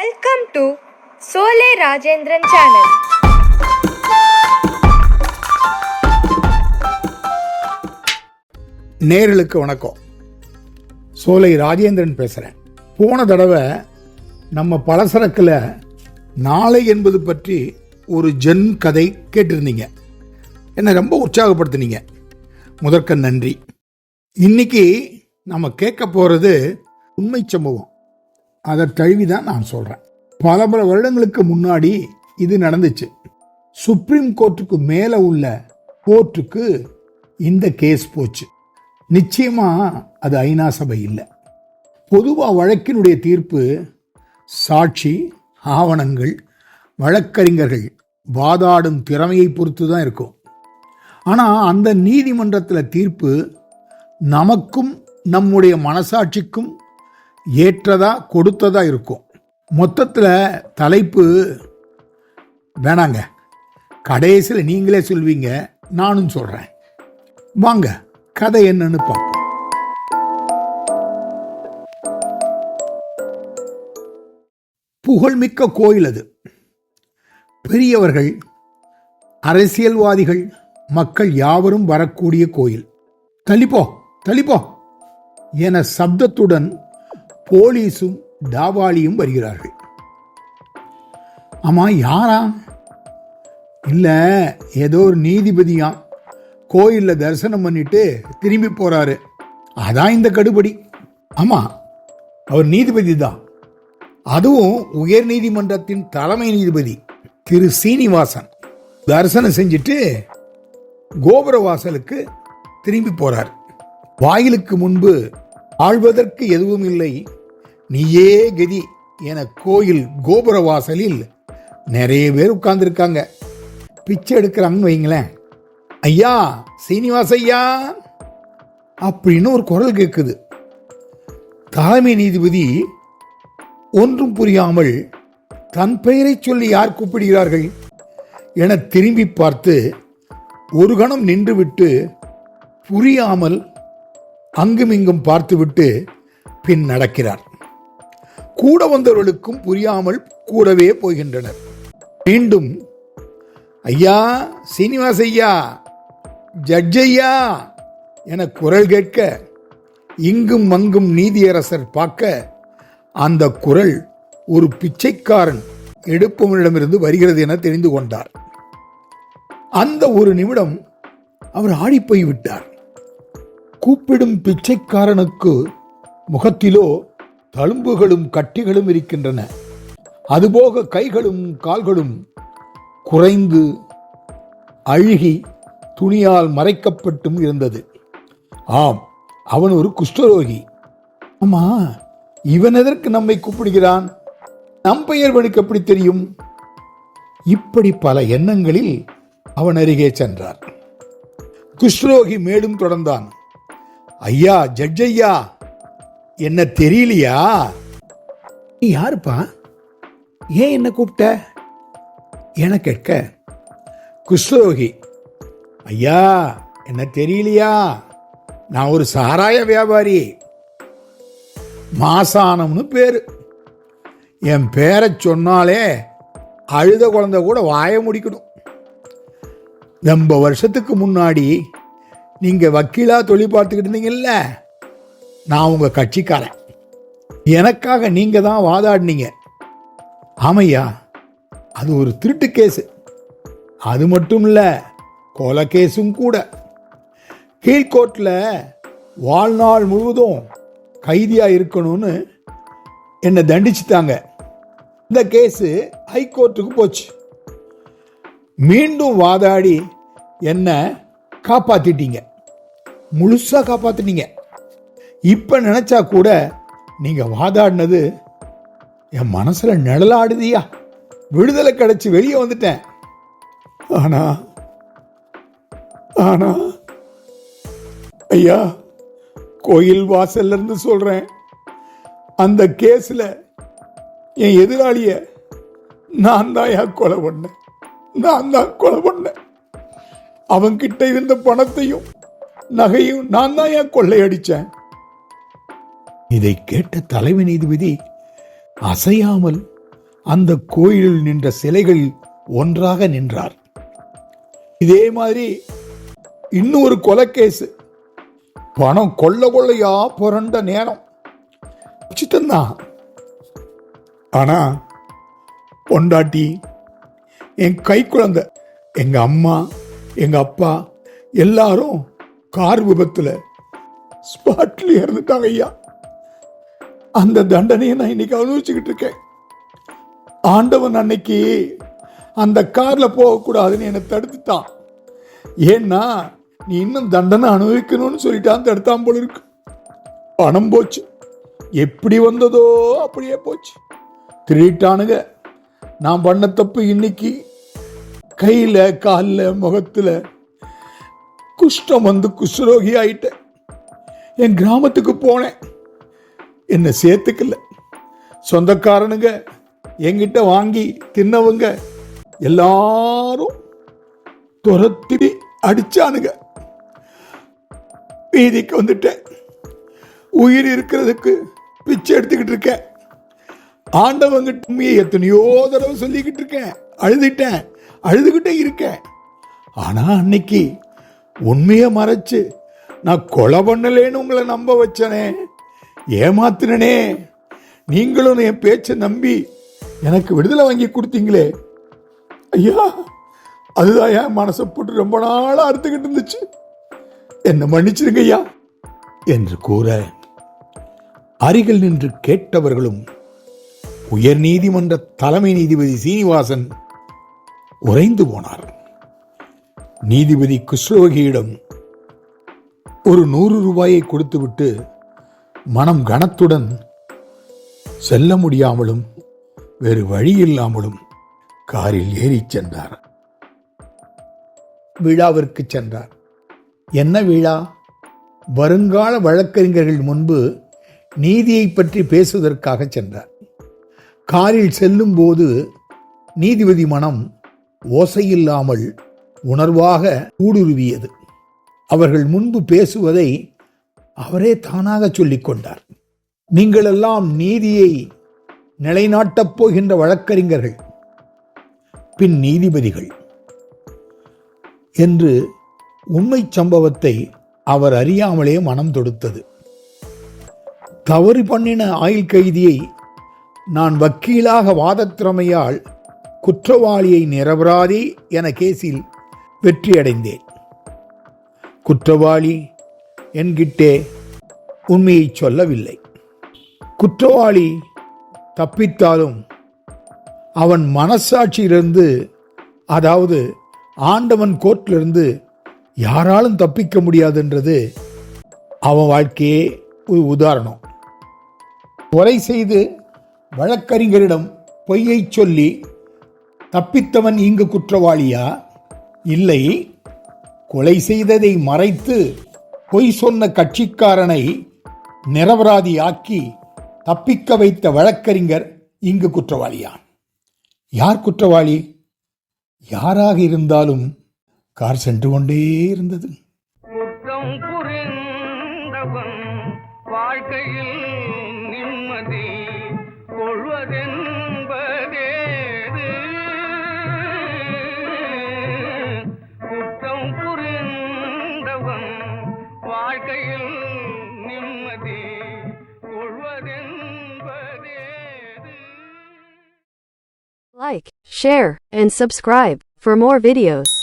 Welcome to Solai Rajendran channel நேர்களுக்கு வணக்கம். சோலை ராஜேந்திரன் பேசுகிறேன் போன தடவை நம்ம பலசரக்கில் நாளை என்பது பற்றி ஒரு ஜென் கதை கேட்டிருந்தீங்க. என்னை ரொம்ப உற்சாகப்படுத்தினீங்க. முதற்க நன்றி. இன்னைக்கு நம்ம கேட்க போகிறது உண்மை சம்பவம். அதை தழுவி தான் நான் சொல்கிறேன் பல பல வருடங்களுக்கு முன்னாடி இது நடந்துச்சு. சுப்ரீம் கோர்ட்டுக்கு மேலே உள்ள கோர்ட்டுக்கு இந்த கேஸ் போச்சு. நிச்சயமா அது ஐநா சபை இல்லை. பொதுவாக வழக்கினுடைய தீர்ப்பு சாட்சி ஆவணங்கள் வழக்கறிஞர்கள் வாதாடும் திறமையை பொறுத்து தான் இருக்கும். ஆனால் அந்த நீதிமன்றத்தில் தீர்ப்பு நமக்கும் நம்முடைய மனசாட்சிக்கும் ஏற்றதா கொடுத்ததா இருக்கும். மொத்தத்தில் தலைப்பு வேணாங்க. கடைசியில் நீங்களே சொல்வீங்க நானும் சொல்கிறேன் வாங்க கதை என்னன்னு பார்ப்போம். புகழ்மிக்க கோயில் அது. பெரியவர்கள் அரசியல்வாதிகள் மக்கள் யாவரும் வரக்கூடிய கோயில். தள்ளிப்போ தள்ளிப்போ என சப்தத்துடன் போலீஸும் தாவாலியும் வருகிறார்கள். ஆமா யாரா? இல்ல ஏதோ ஒரு நீதிபதியாம் கோயிலில் தரிசனம் பண்ணிட்டு திரும்பி போறாரு. அதான் இந்த கடுபடி. ஆமா அவர் நீதிபதி தான். அதுவும் உயர் நீதிமன்றத்தின் தலைமை நீதிபதி திரு சீனிவாசன். தரிசனம் செஞ்சுட்டு கோபுர வாசலுக்கு திரும்பி போறார். வாயிலுக்கு முன்பு ஆழ்வதற்கு எதுவும் இல்லை. நீயே கதி என கோயில் கோபுர வாசலில் நிறைய பேர் உட்கார்ந்துருக்காங்க. பிச்சை எடுக்கிறாங்கன்னு வைங்களேன். ஐயா சீனிவாச ஐயா அப்படின்னு ஒரு குரல் கேட்குது தலைமை நீதிபதி ஒன்றும் புரியாமல் தன் பெயரை சொல்லி யார் கூப்பிடுகிறார்கள் என திரும்பி பார்த்து ஒரு கணம் நின்றுவிட்டு புரியாமல் அங்குமிங்கும் பார்த்துவிட்டு பின் நடக்கிறார். கூட வந்தவர்களுக்கும் புரியாமல் கூடவே போகின்றனர். மீண்டும் ஐயா சீனிவாஸ் ஐயா ஜட்ஜ் ஐயா என குரல் கேட்க இங்கும் அங்கும் நீதியரசர் பார்க்க அந்த குரல் ஒரு பிச்சைக்காரன் எடுப்பவனிடமிருந்து வருகிறது என தெரிந்து கொண்டார். அந்த ஒரு நிமிடம் அவர் ஆடிப்போய் விட்டார் கூப்பிடும் பிச்சைக்காரனுக்கு முகத்திலோ தழும்புகளும் கட்டிகளும் இருக்கின்றன. அதுபோக கைகளும் கால்களும் குறைந்து அழுகி துணியால் மறைக்கப்பட்டும் இருந்தது. ஆம் அவன் ஒரு குஷ்டரோகி. ஆமா இவன் எதற்கு நம்மை கூப்பிடுகிறான்? நம் பெயர் வனுக்கு எப்படி தெரியும்? இப்படி பல எண்ணங்களில் அவன் அருகே சென்றார் குஷ்ரோகி மேலும் தொடர்ந்தான். ஐயா ஜட்ஜையா என்ன தெரியலையா? நீ யாருப்பா? ஏன் என்ன கூப்பிட்ட? என கேட்க குஷ்ரோகி ஐயா என்ன தெரியலையா? நான் ஒரு சாராய வியாபாரி. மாசானம்னு பேரு. என் பேரை சொன்னாலே அழுத குழந்தை கூட வாய முடிக்கணும். ரொம்ப வருஷத்துக்கு முன்னாடி நீங்கள் வக்கீலாக தொழில் பார்த்துக்கிட்டு இருந்தீங்கல்ல? நான் உங்கள் கட்சிக்காரன். எனக்காக நீங்கள் தான் வாதாடினீங்க. ஆமையா அது ஒரு திருட்டு கேஸு. அது மட்டும் இல்லை கொலை கேஸும் கூட. கீழ்கோர்ட்டில் வாழ்நாள் முழுவதும் கைதியாக இருக்கணும்னு என்னை தண்டிச்சுட்டாங்க. இந்த கேஸு ஹைகோர்ட்டுக்கு போச்சு. மீண்டும் வாதாடி என்னை காப்பாற்றிட்டீங்க முழுசாக காப்பாற்றினீங்க இப்போ நினச்சா கூட நீங்கள் வாதாடினது என் மனசில் நிழலாடுதியா? விடுதலை கிடச்சி வெளியே வந்துட்டேன். ஆனா ஆனா ஐயா கோயில் வாசல்ல இருந்து சொல்றேன். அந்த கேஸில் என் எதிராளிய நான் தான் யா கொலை பண்ணேன். நான் தான் கொலை பண்ணேன். அவன்கிட்ட இருந்த பணத்தையும் நகையும் நான் தான் ஏன் கொள்ளையடித்தேன் இதை கேட்ட தலைமை நீதிபதி அசையாமல் அந்த கோயிலில் நின்ற சிலைகள் ஒன்றாக நின்றார். இதே மாதிரி இன்னொரு கொலைக்கேஸ் பணம் கொள்ள கொள்ளையா புரண்ட நேரம். சித்தந்தான் ஆனா பொண்டாட்டி என் கை குழந்தை எங்க அம்மா எங்க அப்பா எல்லாரும் கார் விபத்துல ஸ்பாட்ல இறந்துட்டாங்க ஐயா. அந்த தண்டனையை நான் இன்னைக்கு அனுபவிச்சுக்கிட்டு இருக்கேன். ஆண்டவன் அன்னைக்கு அந்த காரில் போகக்கூடாதுன்னு என்னை தடுத்துட்டான் ஏன்னா நீ இன்னும் தண்டனை அனுபவிக்கணும்னு சொல்லிட்டான் தடுத்தான் போல இருக்கு. பணம் போச்சு. எப்படி வந்ததோ அப்படியே போச்சு. திருட்டானுங்க நான் பண்ண தப்பு இன்னைக்கு கையில் காலில் முகத்தில் குஷ்டம் வந்து குஷ்டரோகி ஆயிட்டேன் என் கிராமத்துக்கு போனேன். என்னை சேர்த்துக்கல. சொந்தக்காரனுங்க என்கிட்ட வாங்கி தின்னவங்க எல்லாரும் துரத்தி அடிச்சானுங்க. வீதிக்கு வந்துட்டேன். உயிர் இருக்கிறதுக்கு பிச்சை எடுத்துக்கிட்டு இருக்கேன். ஆண்டவங்க உண்மையை எத்தனையோ தடவை சொல்லிக்கிட்டு இருக்கேன். அழுதுட்டேன். அழுதுகிட்டே இருக்கேன். ஆனால் அன்னைக்கு உண்மையை மறைச்சு நான் கொலை பண்ணலேன்னு உங்களை நம்ப வச்சனே. ஏமாத்தினனே. நீங்களும் என் பேச்சை நம்பி எனக்கு விடுதலை வாங்கி கொடுத்தீங்களே. ஐயா அதுதான் என் மனசை போட்டு ரொம்ப நாளாக அறுத்துக்கிட்டு இருந்துச்சு. என்ன மன்னிச்சிருங்க ஐயா என்று கூற அருகில் நின்று கேட்டவர்களும் உயர் நீதிமன்ற தலைமை நீதிபதி சீனிவாசன் உறைந்து போனார். நீதிபதி குஷ்ரோகியிடம் ஒரு நூறு ரூபாயை கொடுத்துவிட்டு மனம் கனத்துடன் செல்ல முடியாமலும் வேறு வழி இல்லாமலும் காரில் ஏறிச் சென்றார். விழாவிற்கு சென்றார். என்ன விழா? வருங்கால வழக்கறிஞர்கள் முன்பு நீதியை பற்றி பேசுவதற்காக சென்றார். காரில் செல்லும் போது நீதிபதி மனம் ஓசையில்லாமல் உணர்வாக ஊடுருவியது. அவர்கள் முன்பு பேசுவதை அவரே தானாக சொல்லிக் கொண்டார். நீங்களெல்லாம் நீதியை நிலைநாட்டப் போகின்ற வழக்கறிஞர்கள் பின் நீதிபதிகள் என்று உண்மை சம்பவத்தை அவர் அறியாமலே மனம் தொடுத்தது. தவறு பண்ணின ஆயுள் கைதியை நான் வக்கீலாக வாதத்திறமையால் குற்றவாளியை நிரபராதி என கேசில் வெற்றியடைந்தேன். குற்றவாளி என்கிட்டே உண்மையை சொல்லவில்லை. குற்றவாளி தப்பித்தாலும் அவன் மனசாட்சியிலிருந்து அதாவது ஆண்டவன் கோர்ட்டிலிருந்து யாராலும் தப்பிக்க முடியாதுன்றது அவன் வாழ்க்கையே ஒரு உதாரணம். கொலை செய்து வழக்கறிஞரிடம் பொய்யை சொல்லி தப்பித்தவன் இங்கு குற்றவாளியா? இல்லை. கொலை செய்ததை மறைத்து பொய் சொன்ன கட்சிக்காரனை நிரபராதியாக்கி தப்பிக்க வைத்த வழக்கறிஞர் இங்கு குற்றவாளியா யார் குற்றவாளி? யாராக இருந்தாலும் கார் சென்று கொண்டே இருந்தது. குற்றம் புரிந்தவன் வாழ்க்கையில் வாழ்க்கையில் நிம்மதி கொள்வதென்பதேது Like, share, and subscribe for more videos.